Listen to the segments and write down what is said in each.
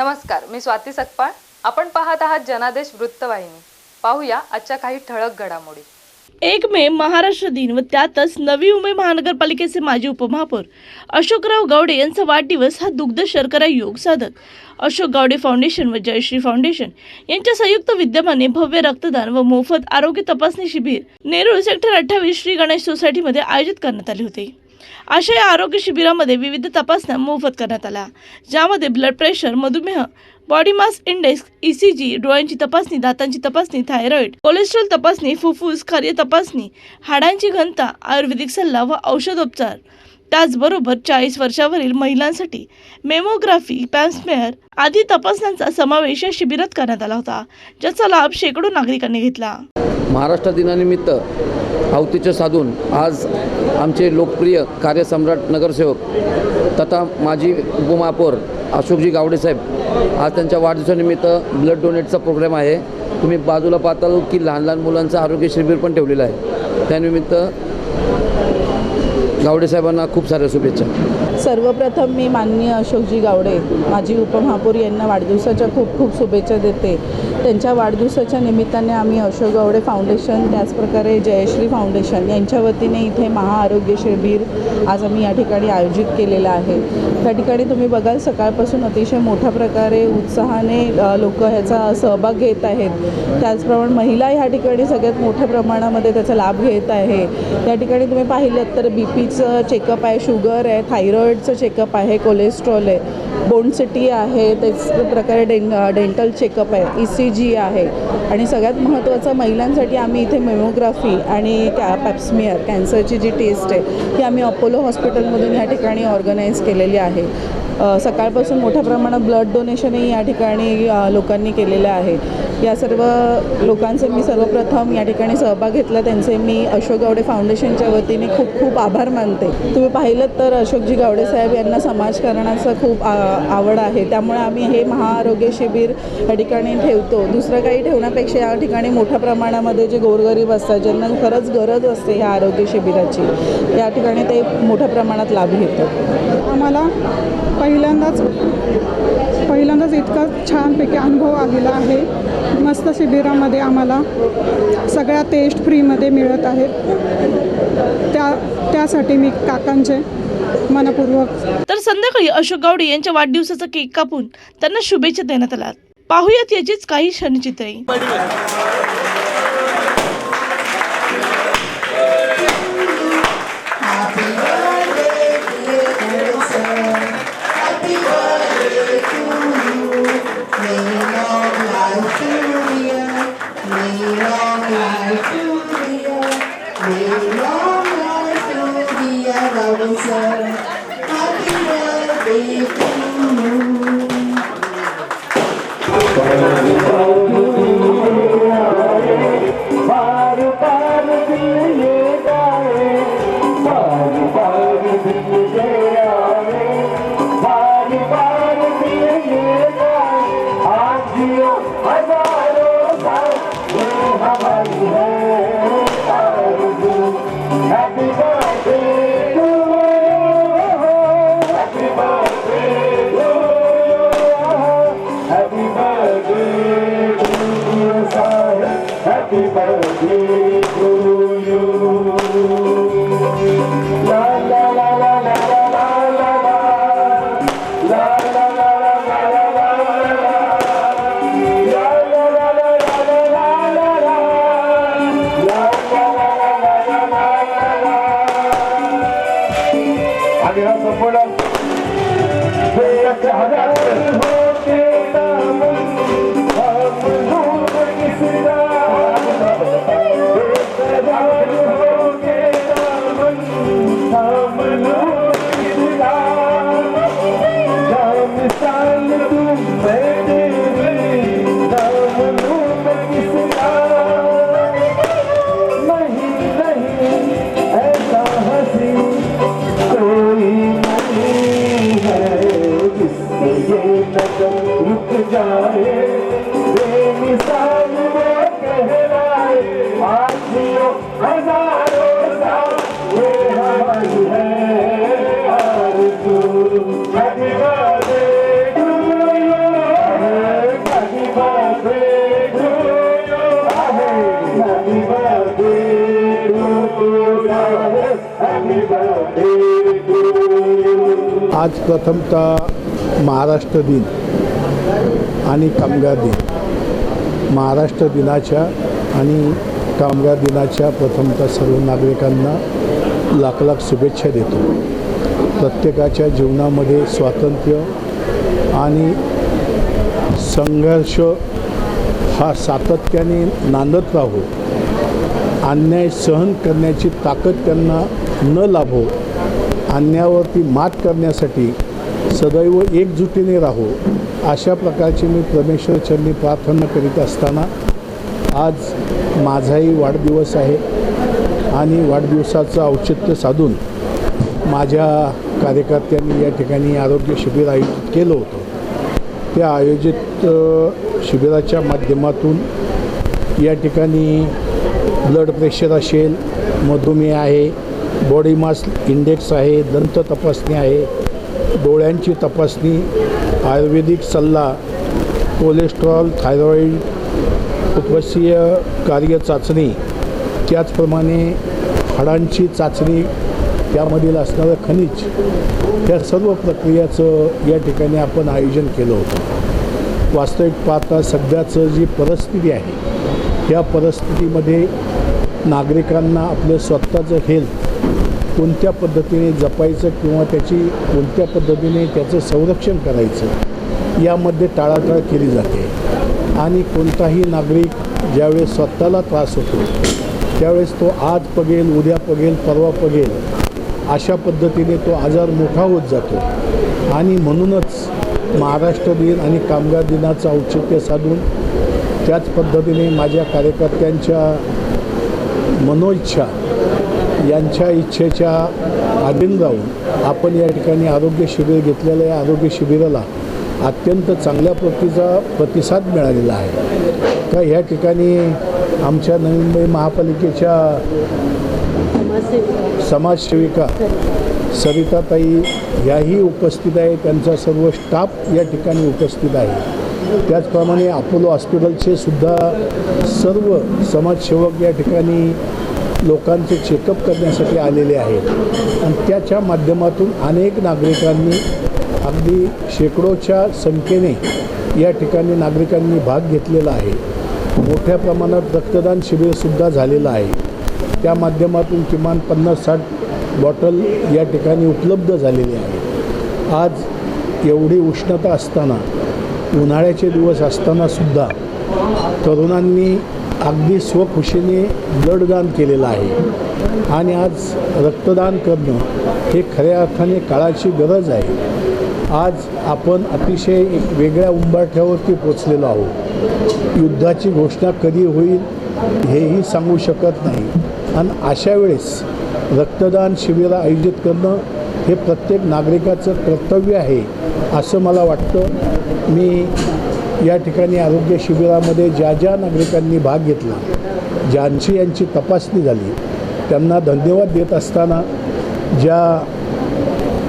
नमस्कार मी स्वाती सकपाळ. आपण पाहत आहात जनादेश वृत्तवाहिनी. पाहूया आजच्या काही ठळक घडामोडी. एक मे महाराष्ट्र दिन व त्यातच नवी मुंबई महानगरपालिकेचे माजी उपमहापौर अशोकराव गावडे यांचा वाढदिवस हा दुग्ध शर्करा योग साधक अशोक गावडे फाउंडेशन व जयश्री फाउंडेशन यांच्या संयुक्त विद्यमाने भव्य रक्तदान व मोफत आरोग्य तपासणी शिबिर नेरूळ सेक्टर अठ्ठावीस श्री गणेश सोसायटीमध्ये आयोजित करण्यात आले होते. अशा या आरोग्य शिबिरामध्ये विविध तपासण्या मोफत करण्यात आल्या. ज्यामध्ये ब्लड प्रेशर मधुमेह बॉडी मास इंडेक्स ईसीजी डोळ्यांची तपासणी दातांची तपासणी थायरॉइड कोलेस्ट्रॉल तपासणी फुफ्फुस कार्य तपासणी हाडांची घनता आयुर्वेदिक सल्ला व औषधोपचार. त्याचबरोबर चाळीस वर्षावरील महिलांसाठी मेमोग्राफी पॅन्समेअर आदी तपासण्यांचा समावेश या शिबिरात करण्यात आला होता ज्याचा लाभ शेकडो नागरिकांनी घेतला. महाराष्ट्र दिनानिमित्त आवतीचे साधून आज आमचे लोकप्रिय कार्यसम्राट नगरसेवक तथा माजी उपमहापौर अशोकजी गावडेसाहेब आज त्यांच्या वाढदिवसानिमित्त ब्लड डोनेटचा प्रोग्राम आहे. तुम्ही बाजूला पाहताल की लहान लहान मुलांचं आरोग्य शिबिर पण ठेवलेलं आहे. त्यानिमित्त गावडे साहेबांना खूप साऱ्या शुभेच्छा. सर्वप्रथम मी माननीय अशोकजी गावडे माजी उपमहापौर यांना वाढदिवसाच्या खूप खूप शुभेच्छा देते. त्यांच्या वाढदिवसाच्या निमित्ताने आम्ही अशोक गावडे फाउंडेशन त्याचप्रकारे जयश्री फाउंडेशन यांच्या वतीने इथे महाआरोग्य शिबिर आज आम्ही या ठिकाणी आयोजित केलेलं आहे. त्या ठिकाणी तुम्ही बघाल सकाळपासून अतिशय मोठ्या प्रकारे उत्साहाने लोक ह्याचा सहभाग घेत आहेत. त्याचप्रमाणे महिला ह्या ठिकाणी सगळ्यात मोठ्या प्रमाणामध्ये त्याचा लाभ घेत आहे. त्या ठिकाणी तुम्ही पाहिलं तर बी पीचं चेकअप आहे शुगर आहे थायरॉईडचं चेकअप आहे कोलेस्ट्रॉल आहे बोन सिटी आहे त्याच प्रकारे डें डेंटल चेकअप आहे ई सी जी आहे. आणि सगळ्यात महत्त्वाचं महिलांसाठी आम्ही इथे मेमोग्राफी आणि कॅ पॅप्समियर कॅन्सरची जी टेस्ट आहे ती आम्ही अपोलो अपोलो हॉस्पिटलमधून ह्या ठिकाणी ऑर्गनाईज केलेली आहे. सकाळपासून मोठ्या प्रमाणात ब्लड डोनेशनही या ठिकाणी लोकांनी केलेलं आहे. या सर्व लोकांचे मी सर्वप्रथम या ठिकाणी सहभाग घेतला. त्यांचे मी अशोक गावडे फाउंडेशनच्या वतीने खूप खूप आभार मानते. तुम्ही पाहिलं तर अशोकजी गावडे साहेब यांना समाजकारणाचं खूप आ, आवड आहे. त्यामुळे आम्ही हे महाआरोग्य शिबिर या ठिकाणी ठेवतो. दुसरं काही ठेवण्यापेक्षा या ठिकाणी मोठ्या प्रमाणामध्ये जे गोरगरीब असतात ज्यांना खरंच गरज असते ह्या आरोग्य शिबिराची या ठिकाणी ते मोठ्या प्रमाणात लाभ घेतात. आम्हाला पहिल्यांदाच पहिल्यांदाच इतका छानपैकी अनुभव आलेला आहे. मस्त शिबिरामध्ये आम्हाला सगळ्या टेस्ट फ्रीमध्ये मिळत आहेत. त्या त्यासाठी मी काकांचे मनपूर्वक तर संध्याकाळी अशोक गावडे यांच्या वाढदिवसाचा केक कापून त्यांना शुभेच्छा देण्यात आल्या. पाहूयात याचीच काही क्षणचित्रे. yeah, yeah. يا صفولة بيك يا حبيبي आज प्रथमतः महाराष्ट्र दिन. आणि कामगार दिन. महाराष्ट्र दिनाच्या आणि कामगार दिनाच्या प्रथमतः सर्व नागरिकांना लाख लाख शुभेच्छा देतो. प्रत्येकाच्या जीवनामध्ये स्वातंत्र्य आणि संघर्ष हा सातत्याने नांदत राहो. अन्याय सहन करण्याची ताकद त्यांना न लाभो. अन्यायावरती मात करण्यासाठी सदैव एकजुटीने राहो. अशा प्रकारची मी परमेश्वरचरणी प्रार्थना करीत असताना आज माझाही वाढदिवस आहे आणि वाढदिवसाचं औचित्य साधून माझ्या कार्यकर्त्यांनी या ठिकाणी आरोग्य शिबिर आयोजित केलं होतं. त्या आयोजित शिबिराच्या माध्यमातून या ठिकाणी ब्लड प्रेशर असेल मधुमेह आहे बॉडी मास इंडेक्स आहे दंत तपासणी आहे डोळ्यांची तपासणी आयुर्वेदिक सल्ला कोलेस्ट्रॉल थायरॉईड उपसीय कार्य चाचणी त्याचप्रमाणे हाडांची चाचणी त्यामधील असणारं खनिज या सर्व प्रक्रियाचं या ठिकाणी आपण आयोजन केलं होतं. वास्तविक पाहता सध्याचं जी परिस्थिती आहे या परिस्थितीमध्ये नागरिकांना आपलं स्वतःचं हेल्थ कोणत्या पद्धतीने जपायचं किंवा त्याची कोणत्या पद्धतीने त्याचं संरक्षण करायचं यामध्ये टाळाटाळ केली जाते. आणि कोणताही नागरिक ज्यावेळेस स्वतःला त्रास होतो त्यावेळेस तो आज पगेल उद्या पगेल परवा पगेल अशा पद्धतीने तो आजार मोठा होत जातो. आणि म्हणूनच महाराष्ट्र दिन आणि कामगार दिनाचं औचित्य साधून त्याच पद्धतीने माझ्या कार्यकर्त्यांच्या मनोइच्छा यांच्या इच्छेच्या अधीन जाऊन आपण या ठिकाणी आरोग्य शिबिर घेतलेलं या आरोग्य शिबिराला अत्यंत चांगल्या प्रतीचा प्रतिसाद मिळालेला आहे. का ह्या ठिकाणी आमच्या नवी मुंबई महापालिकेच्या समाजसेविका सरिताताई याही उपस्थित आहे त्यांचा सर्व स्टाफ या ठिकाणी उपस्थित आहे. त्याचप्रमाणे अपोलो हॉस्पिटलचे सुद्धा सर्व समाजसेवक या ठिकाणी लोकांचे चेकअप करण्यासाठी आलेले आहेत. आणि त्याच्या माध्यमातून अनेक नागरिकांनी अगदी शेकडोच्या संख्येने या ठिकाणी नागरिकांनी भाग घेतलेला आहे. मोठ्या प्रमाणात रक्तदान शिबिरसुद्धा झालेलं आहे. त्या माध्यमातून किमान पन्नास साठ बॉटल या ठिकाणी उपलब्ध झालेले आहे आज एवढी उष्णता असताना उन्हाळ्याचे दिवस असतानासुद्धा तरुणांनी अगदी स्वखुशीने ब्लडदान केलेलं आहे. आणि आज रक्तदान करणं हे खऱ्या अर्थाने काळाची गरज आहे. आज आपण अतिशय एक वेगळ्या उंबाठ्यावरती पोचलेलो आहोत. युद्धाची घोषणा कधी होईल हेही सांगू शकत नाही. आणि अशा वेळेस रक्तदान शिबिरं आयोजित करणं हे प्रत्येक नागरिकाचं कर्तव्य आहे असं मला वाटतं. मी या ठिकाणी आरोग्य शिबिरामध्ये ज्या ज्या नागरिकांनी भाग घेतला ज्यांची यांची तपासणी झाली त्यांना धन्यवाद देत असताना ज्या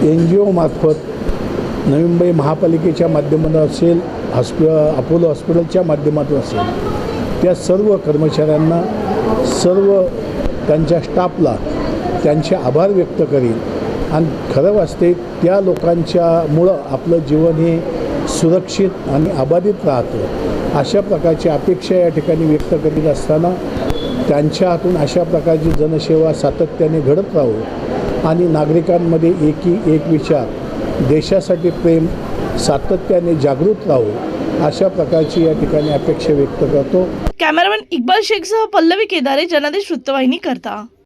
एन जी ओमार्फत नवी मुंबई महापालिकेच्या माध्यमातून असेल हॉस्पि अपोलो हॉस्पिटलच्या माध्यमातून असेल त्या सर्व कर्मचाऱ्यांना सर्व त्यांच्या स्टाफला त्यांचे आभार व्यक्त करीन. आणि खरं वाचते त्या लोकांच्यामुळं आपलं जीवन हे सुरक्षित आणि अबाधित राहतो. अशा प्रकारची अपेक्षा या ठिकाणी व्यक्त करीत असताना त्यांच्या हातून अशा प्रकारची जनसेवा सातत्याने घडत राहू. आणि नागरिकांमध्ये एकी एक विचार देशासाठी प्रेम सातत्याने जागृत राहू अशा प्रकारची या ठिकाणी अपेक्षा व्यक्त करतो. कॅमेरामॅन इक्बाल शेखसह पल्लवी केदारे जनादेश वृत्तवाहिनी करता.